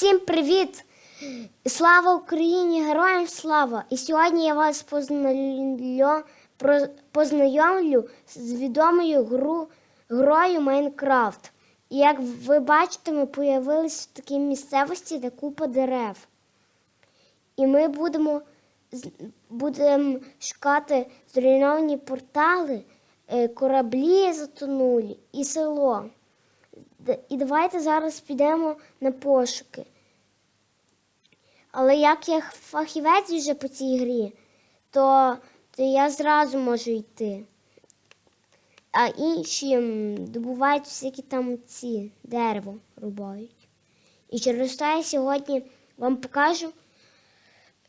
Всім привіт! Слава Україні! Героям слава! І сьогодні я вас познайомлю, познайомлю з відомою гру, грою Майнкрафт. І як ви бачите, ми появилися в такій місцевості, де купа дерев. І ми будемо, будемо шукати зруйновані портали, е, кораблі затонулі і село. І давайте зараз підемо на пошуки. Але як я фахівець вже по цій грі, то, то я зразу можу йти. А інші добувають всякі там ці дерево рубають. І через те я сьогодні вам покажу,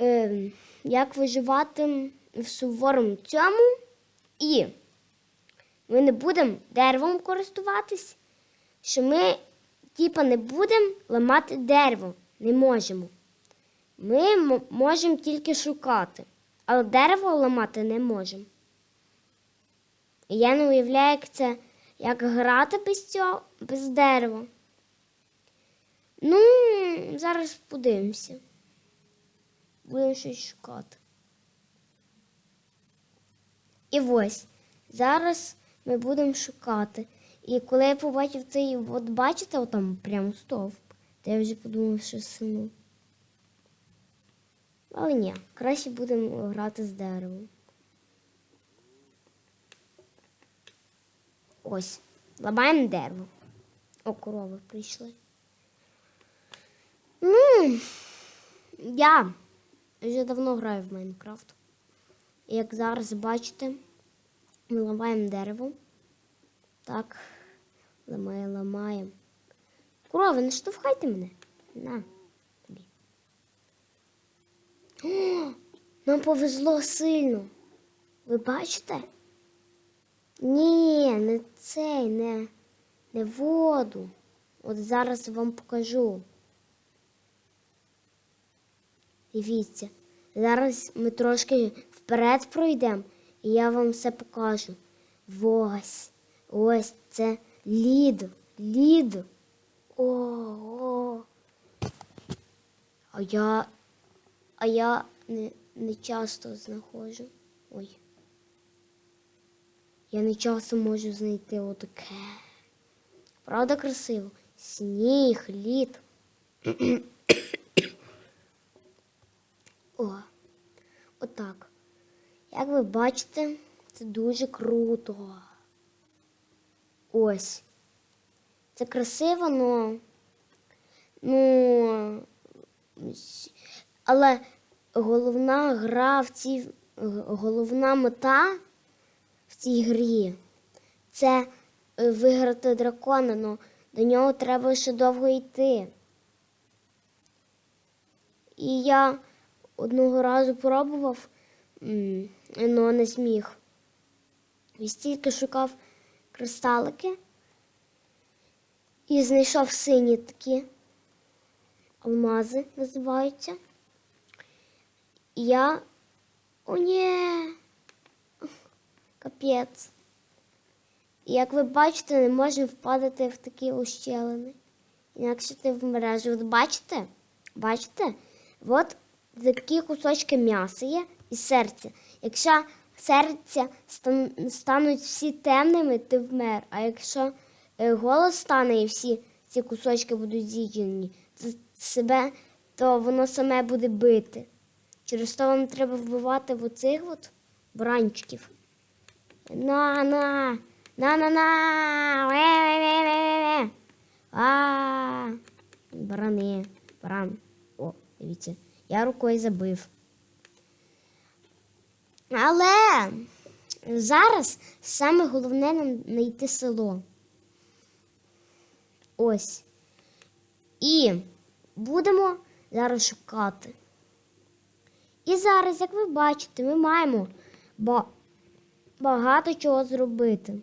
е, як виживати в суворому цьому. І ми не будемо деревом користуватись що ми, типа, не будемо ламати дерево. Не можемо. Ми можемо тільки шукати, але дерево ламати не можемо. І я не уявляю, як це, як грати без цього, без дерева. Ну, зараз подивимося. Будемо щось шукати. І ось зараз ми будемо шукати. І коли я побачив цей, от бачите, отам прям стовп, то я вже подумав, що сину. Але ні, краще будемо грати з деревом. Ось, ламаємо дерево. О, корови прийшли. Ну, я вже давно граю в Майнкрафт. І як зараз бачите, ми ламаємо дерево. Так, ламаємо, ламаємо. Корови, не штовхайте мене. На тобі. О, нам повезло сильно. Ви бачите? Ні, не цей, не, не воду. От зараз вам покажу. Дивіться, зараз ми трошки вперед пройдемо, і я вам все покажу. Ось, ось це лід, лід. О, о. А я, а я не, не часто знаходжу. Ой. Я не часто можу знайти отаке. Правда красиво? Сніг, лід. О, отак. Як ви бачите, це дуже круто. Ось. Це красиво, но. Ну. Але головна гра в цій. Головна мета в цій грі це е, виграти дракона, но до нього треба ще довго йти. І я одного разу пробував, але не зміг. І стільки шукав кристалики і знайшов сині такі алмази називаються. І я. О, ні! Капець. Як ви бачите, не можна впадати в такі ущелини. Інакше ти вмреш. От бачите? Бачите? От такі кусочки м'яса є і серця. Якщо серця стан- стануть всі темними, ти вмер. А якщо е, голос стане і всі ці кусочки будуть з'їдені, то себе, то воно саме буде бити. Через то вам треба вбивати в оцих от бранчиків. На, на, на, на, на. А, барани, баран. О, дивіться, я рукою забив. Але зараз саме головне нам знайти село. Ось. І будемо зараз шукати. І зараз, як ви бачите, ми маємо ба- багато чого зробити.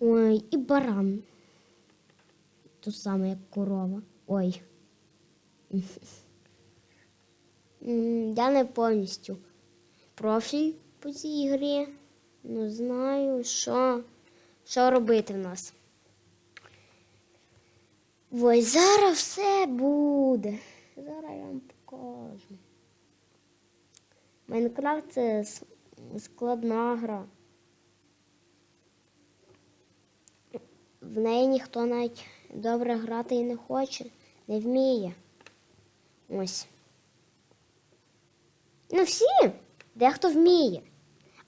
Ой, і баран. То саме, як корова. Ой. Я не повністю профіль по цій грі. Не знаю, що, що робити в нас. Ось зараз все буде. Зараз я вам покажу. Майнкрафт це складна гра. В неї ніхто навіть добре грати і не хоче, не вміє. Ось. Ну всі, дехто вміє,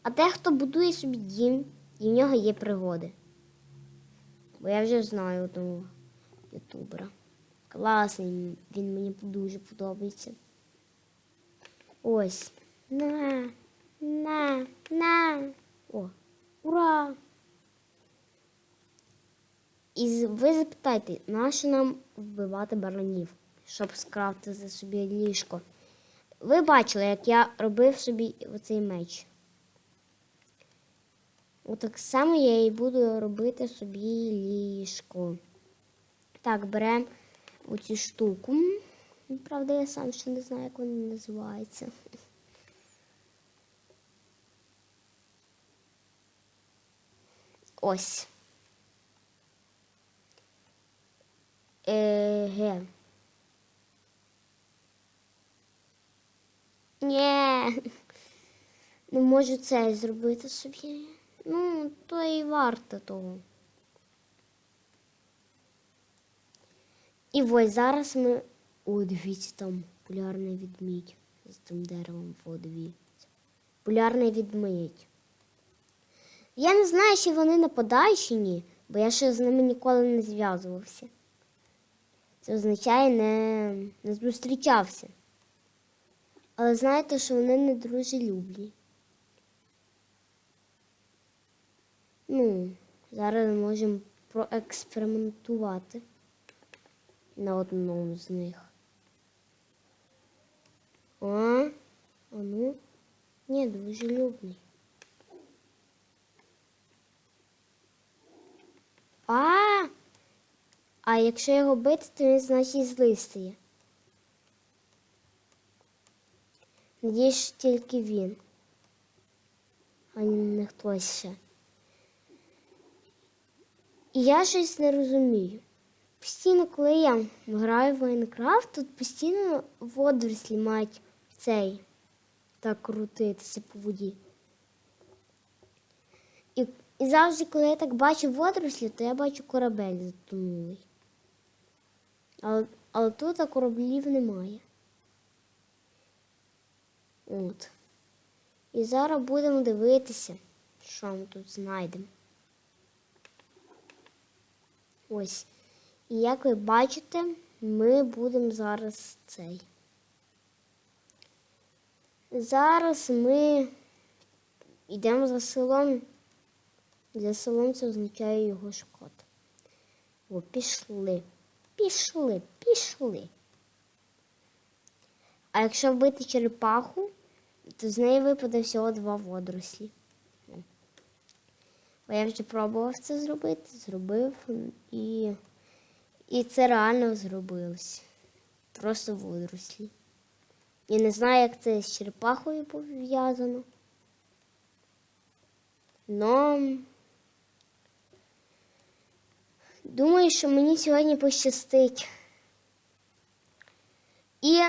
а дехто будує собі дім, і в нього є пригоди. Бо я вже знаю одного ютубера. Класний, він мені дуже подобається. Ось. На, на, на. О, ура! І ви запитайте, нащо нам вбивати баранів, щоб скрафтити собі ліжко? Ви бачили, як я робив собі оцей меч. Отак само я і буду робити собі ліжко. Так, беремо оцю штуку. Правда, я сам ще не знаю, як вона називається. Ось. Еге. Ні. Не можу це зробити собі. Ну, то і варто того. І ось зараз ми. О, дивіться, там полярний відмідь з тим деревом О, дивіться. Полярний відмідь. Я не знаю, чи вони нападають чи ні, бо я ще з ними ніколи не зв'язувався. Це означає не, не зустрічався. Але знаєте, що вони не дружелюбні. Ну, зараз можемо проекспериментувати на одному з них. А, а ну, ні, дружелюбний. А, а якщо його бити, то він значить злий стає. Надіюсь, що тільки він. А не хтось ще. І я щось не розумію. Постійно, коли я граю в Майнкрафт, тут постійно водорослі мають цей так крутитися по воді. І, і завжди, коли я так бачу водорослі, то я бачу корабель затонулий. Але, але тут кораблів немає. От. І зараз будемо дивитися, що ми тут знайдемо. Ось. І як ви бачите, ми будемо зараз цей. Зараз ми йдемо за селом. За селом це означає його шкода. О, пішли. Пішли, пішли. А якщо вбити черепаху, то з неї випаде всього два водорослі. Бо я вже пробував це зробити, зробив і, і це реально зробилось. Просто водорослі. Я не знаю, як це з черепахою пов'язано. Но думаю, що мені сьогодні пощастить. І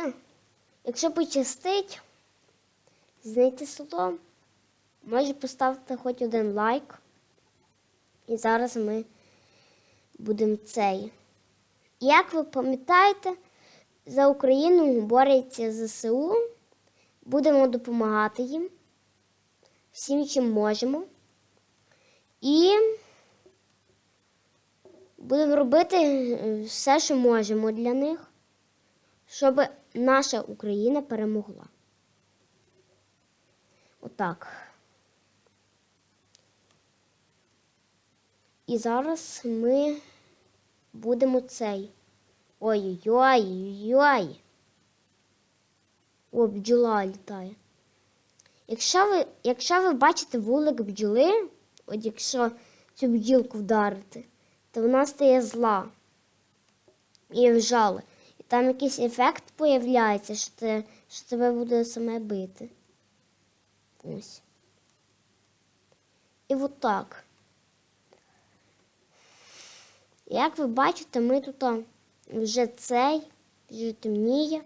якщо пощастить знайти село, може поставити хоч один лайк. І зараз ми будемо цей. Як ви пам'ятаєте, за Україну бореться ЗСУ. Будемо допомагати їм всім, чим можемо. І будемо робити е, все, що можемо для них, щоб наша Україна перемогла. Отак. І зараз ми будемо цей. Ой-ой-ой-ой. О, бджола літає. Якщо ви, якщо ви бачите вулик бджоли, от якщо цю бджілку вдарити, то вона стає зла і вжали. І там якийсь ефект появляється, що, те, що тебе буде саме бити. Ось. І от так. Як ви бачите, ми тут вже цей, вже темніє.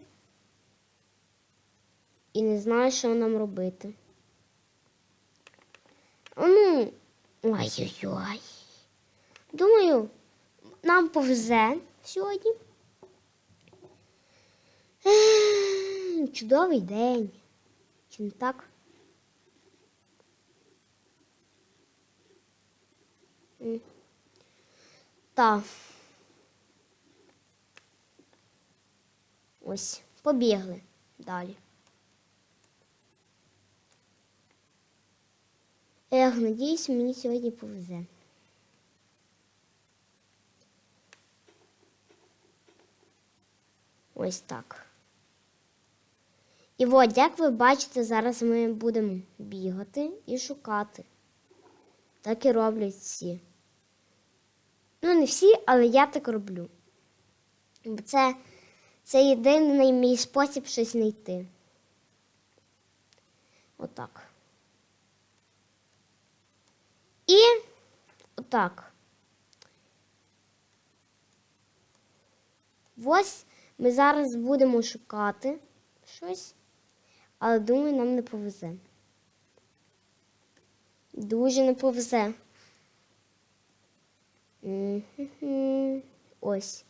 І не знаю, що нам робити. Ну, ой-ой-ой. Думаю, нам повезе сьогодні. Чудовий день. Чи не так? М. Так. Ось, побігли далі. Ех, надіюсь, мені сьогодні повезе. Ось так. І от, як ви бачите, зараз ми будемо бігати і шукати. Так і роблять всі. Ну, не всі, але я так роблю. Бо це, це єдиний мій спосіб щось знайти. Отак. І отак. Ось ми зараз будемо шукати щось, але думаю, нам не повезе. Дуже не повезе. Ось.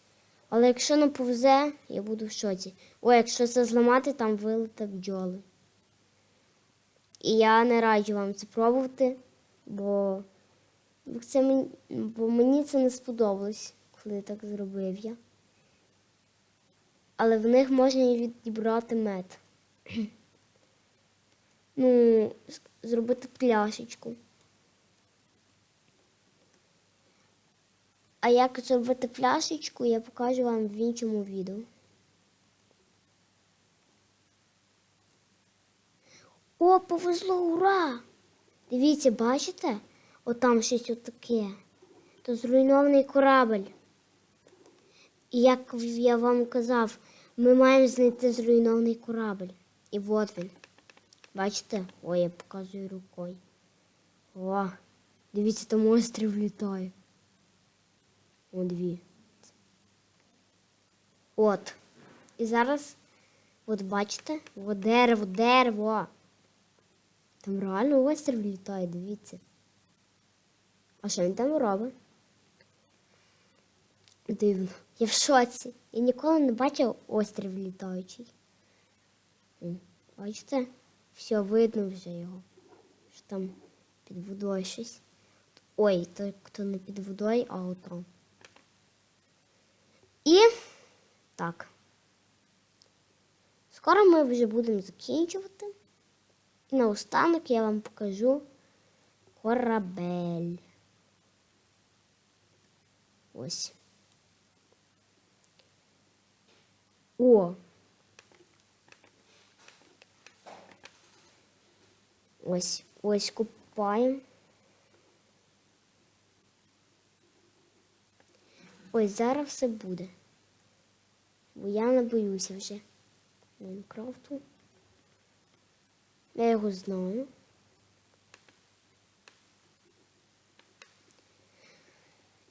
Але якщо не повезе, я буду в шоці. О, якщо це зламати, там вилета бджоли. І я не раджу вам це пробувати, бо, це мені, бо мені це не сподобалось, коли так зробив я. Але в них можна і відібрати мед. ну, зробити пляшечку. А як зробити пляшечку, я покажу вам в іншому відео. О, повезло, ура! Дивіться, бачите? Отам щось отаке. То зруйнований корабель. І як я вам казав, ми маємо знайти зруйнований корабель. І от він. Бачите? Ой, я показую рукою. О, дивіться, там острів літає. О, дві. От. І зараз, от бачите, от дерево, дерево. Там реально острів літає, дивіться. А що він там робить? Дивно. Я в шоці. Я ніколи не бачив острів літаючий. Бачите? Все, видно вже його. Що там під водою щось. Ой, то хто не під водою, а отам. І так. Скоро ми вже будемо закінчувати. І наостанок я вам покажу корабель. Ось. О. Ось, ось купаємо. Ось зараз все буде. Бо я не боюся вже Майнкрафту. Я його знаю.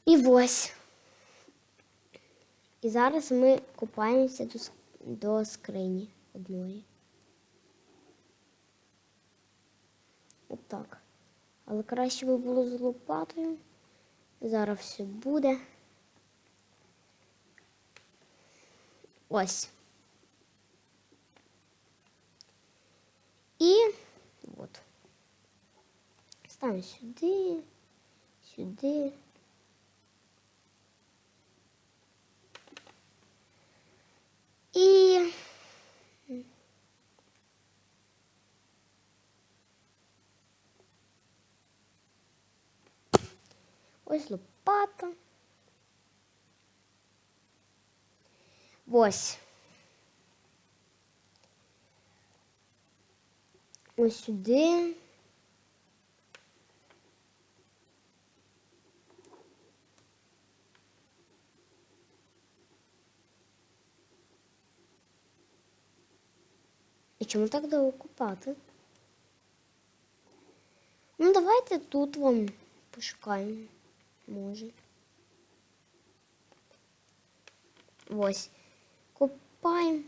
І ось. І зараз ми купаємося до, до скрині одної. Отак. Але краще би було з лопатою. Зараз все буде. Ось. І от. Ставимо сюди, сюди. І ось лопата. Ось. Ось сюди. І чому так довго купати? Ну, давайте тут вам пошукаємо. Може. Ось. Копаємо.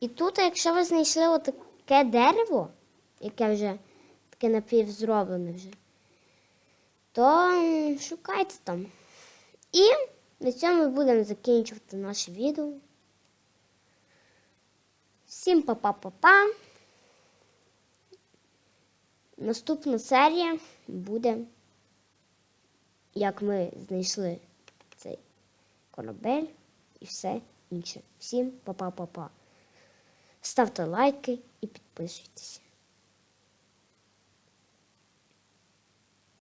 І тут, якщо ви знайшли отаке дерево, яке вже таке напівзроблене вже, то шукайте там. І на цьому ми будемо закінчувати наше відео. Всім па-па-па-па. Наступна серія буде, як ми знайшли цей корабель і все інше. Всім па-па-па-па. Ставте лайки і підписуйтесь.